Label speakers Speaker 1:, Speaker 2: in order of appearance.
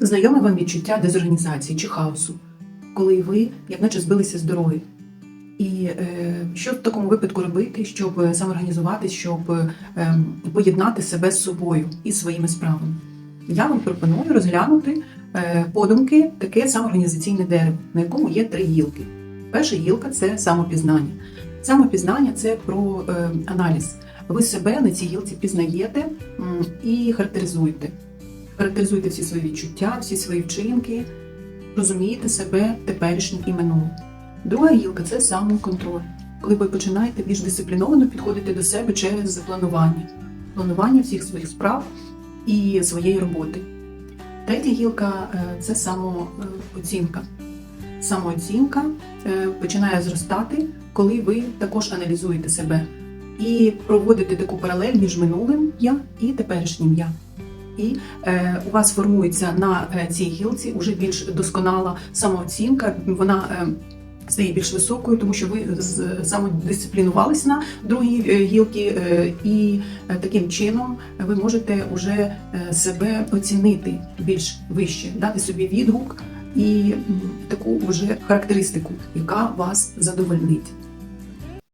Speaker 1: Знайоме вам відчуття дезорганізації чи хаосу, коли ви, як наче збилися з дороги. І е, що в такому випадку робити, щоб самоорганізуватись, щоб е, поєднати себе з собою і своїми справами? Я вам пропоную розглянути е, подумки таке самоорганізаційне дерево, на якому є три гілки. Перша гілка це самопізнання. Самопізнання це про е, аналіз. Ви себе на цій гілці пізнаєте і характеризуєте. Характеризуєте всі свої відчуття, всі свої вчинки, розумієте себе теперішнім і минулим. Друга гілка це самоконтроль, коли ви починаєте більш дисципліновано підходити до себе через планування, планування всіх своїх справ і своєї роботи. Третя гілка е, це самооцінка. Самооцінка е, починає зростати, коли ви також аналізуєте себе і проводите таку паралель між минулим я і теперішнім я. І е, у вас формується на е, цій гілці вже більш досконала самооцінка. Вона е, стає більш високою, тому що ви самодисциплінувалися на другій е, і таким чином ви можете вже себе оцінити більш вище, дати собі відгук і таку вже характеристику, яка вас задовольнить.